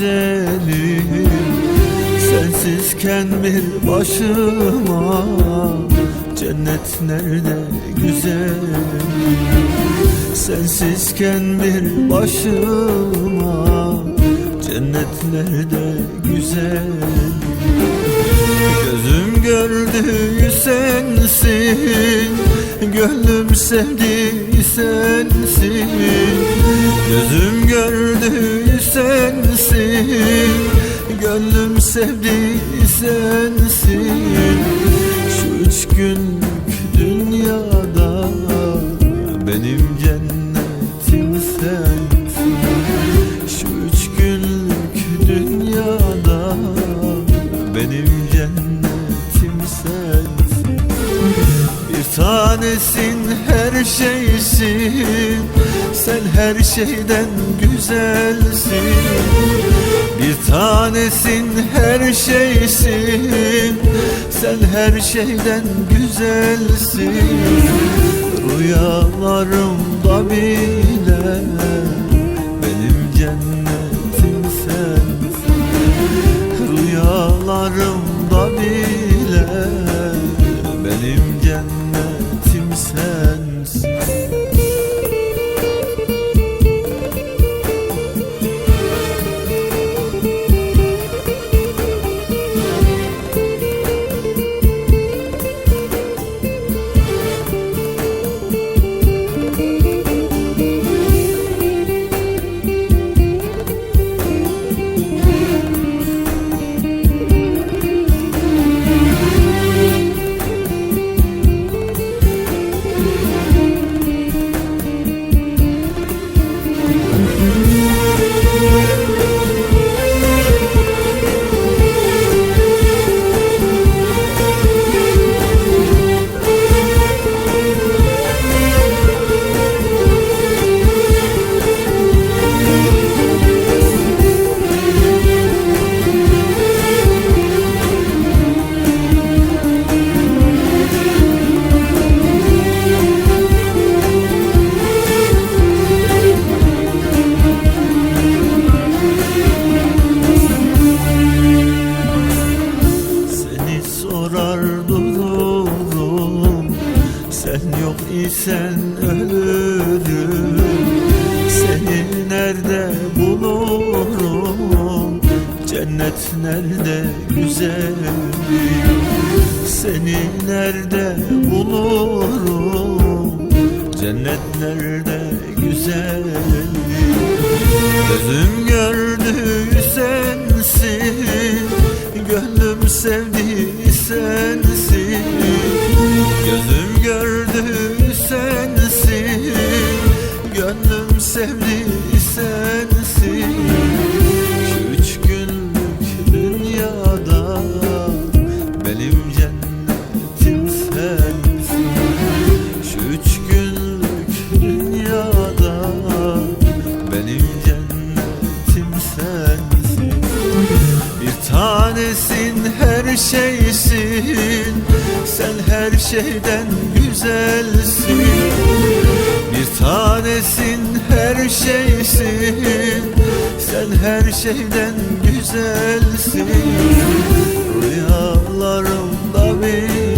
cennet güzeli Sensizken bir başıma Cennet nerede güzel Sensizken bir başıma Cennet nerede güzel Gözüm gördüğü sensin Gönlüm sevdiği sensin Gözüm gördüğü sensin. Gönlüm sevdiği sensin. Şu üç günlük tanesin her şeysin. Sen her şeyden güzelsin. Bir tanesin her şeysin. Sen her şeyden güzelsin. Rüyalarımda bile Sen yok isen ölürüm. Seni nerede bulurum? Cennet nerede güzel Seni nerede bulurum? Cennet nerede güzel Sevdiği sensin. Şu üç günlük dünyada Benim cennetim sensin. Şu üç günlük dünyada Benim cennetim sensin. Bir tanesin her şeysin Sen her şeyden güzelsin. Bir tanesin her şeysin. Sen her şeyden güzelsin. Rüyalarımda Benim